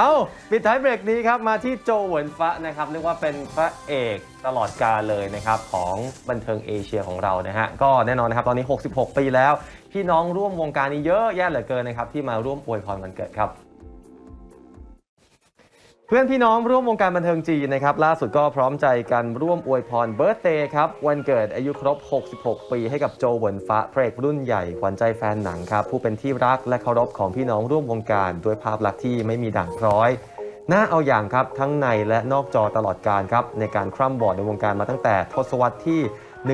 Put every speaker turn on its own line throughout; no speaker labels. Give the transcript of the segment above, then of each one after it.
เอาปิดท้ายเบรกนี้ครับมาที่โจหวนฟ้านะครับเรียกว่าเป็นพระเอกตลอดกาลเลยนะครับของบันเทิงเอเชียของเรานะฮะก็แน่นอนนะครับตอนนี้ 66 ปีแล้ว พี่น้องร่วมวงการนี้เยอะแยะเหลือเกินนะครับที่มาร่วมอวยพรวันเกิดครับ เพื่อนพี่น้องร่วมวงการบันเทิงจีนนะครับล่าสุดก็พร้อมใจกันร่วมอวยพรเบิร์ตเดย์ครับ วันเกิดอายุครบ 66 ปีให้กับโจเหวินฟ้าพระเอกรุ่นใหญ่ขวัญใจแฟนหนังครับ ผู้เป็นที่รักและเคารพของพี่น้องร่วมวงการ ด้วยภาพลักษณ์ที่ไม่มีด่างพร้อยน่าเอาอย่างครับทั้งในและนอกจอตลอดการครับ ในการคร่ำบอดในวงการมาตั้งแต่ทศวรรษที่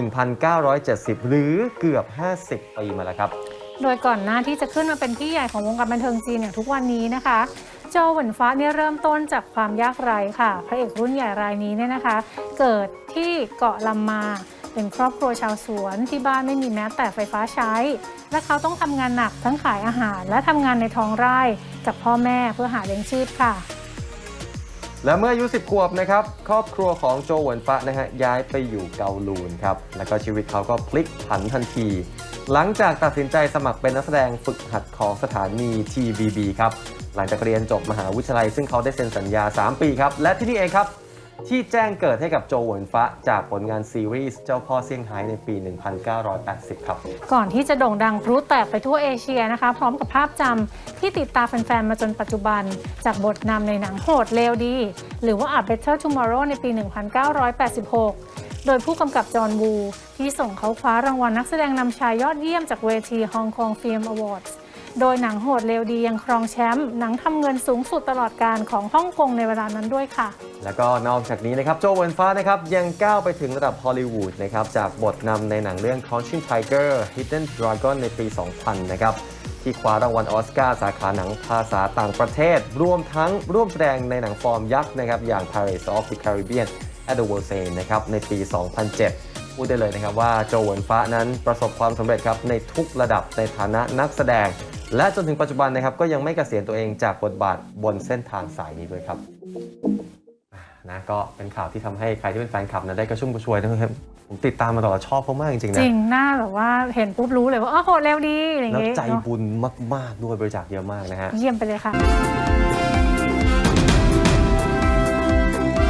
1970 หรือเกือบ 50 ปีมาแล้วครับ
โดยก่อนหน้าที่จะขึ้นมาเป็นพี่ใหญ่ของวงการบันเทิงจีนอย่างทุกวันนี้นะคะ โจหวนฟ้าเนี่ยเริ่มต้นจากความยากไร้ค่ะ พระเอกรุ่นใหญ่รายนี้เนี่ยนะคะ เกิดที่เกาะลำมาเป็นครอบครัวชาวสวนที่บ้านไม่มีแม้แต่ไฟฟ้าใช้ และเขาต้องทำงานหนักทั้งขายอาหารและทำงานในท้องไร่กับพ่อแม่เพื่อหาเลี้ยงชีพค่ะ
และเมื่ออายุ 10 ขวบนะครับ ครอบครัวของโจหวนฟะนะฮะย้ายไปอยู่เกาลูนครับ แล้วก็ชีวิตเขาก็พลิกผันทันที หลังจากตัดสินใจสมัครเป็นนักแสดงฝึกหัดของสถานี TVB ครับ หลังจากเรียนจบมหาวิทยาลัยซึ่งเขาได้เซ็นสัญญา 3 ปีครับ และที่นี่เองครับ ที่แจ้งเกิดให้กับโจหวนฟ้าจากผลงานซีรีส์เจ้าพ่อเซี่ยงไฮ้ในปี 1980 ครับ
ก่อนที่จะโด่งดังพลุแตกไปทั่วเอเชียนะคะ พร้อมกับภาพจำที่ติดตาแฟนๆ มาจนปัจจุบัน จากบทนำในหนังโหดเลวดี หรือว่า A Better Tomorrow ในปี 1986 โดยผู้กำกับจอห์นวูที่ส่งเขาคว้ารางวัลนักแสดงนำชายยอดเยี่ยมจากเวที Hong Kong Film Awards โดยหนังโหดเลวดียังครองแชมป์หนังทำเงินสูงสุดตลอดการของฮ่องกงในเวลานั้นด้วยค่ะ
แล้วก็นอกจากนี้นะครับโจเวินฟ้านะครับยังก้าวไปถึงระดับฮอลลีวูดนะครับจากบทนำในหนังเรื่อง Crouching Tiger Hidden Dragon ในปี 2000 นะครับที่คว้ารางวัลออสการ์สาขาหนังภาษาต่างประเทศ รวมทั้งร่วมแสดงในหนังฟอร์มยักษ์นะครับอย่าง Pirates of the Caribbean at the World's End นะครับในปี 2007 พูดได้เลยนะครับว่าโจเวินฟ้านั้นประสบความสำเร็จครับในทุกระดับในฐานะนักแสดง และจนถึงปัจจุบันนะครับก็ยังไม่เกษียณตัวเองจากบทบาทบนเส้นทางสายนี้ด้วยครับนะก็เป็นข่าวที่ทำให้ใครที่เป็นแฟนคลับนะได้กระชุ่มกระชวยนะครับผมติดตามมาตลอดชอบเขามากจริงๆนะ จ
ริงหน้าแบบว่าเห็นปุ๊บรู้เลยว่าอ๋อโหดเลวดีอะไรอย่าง
แล้ว
เงี้ย
ใจบุญมากๆด้วยบริจาคเยอะมากนะฮะ
เยี่ยมไปเลยค่ะ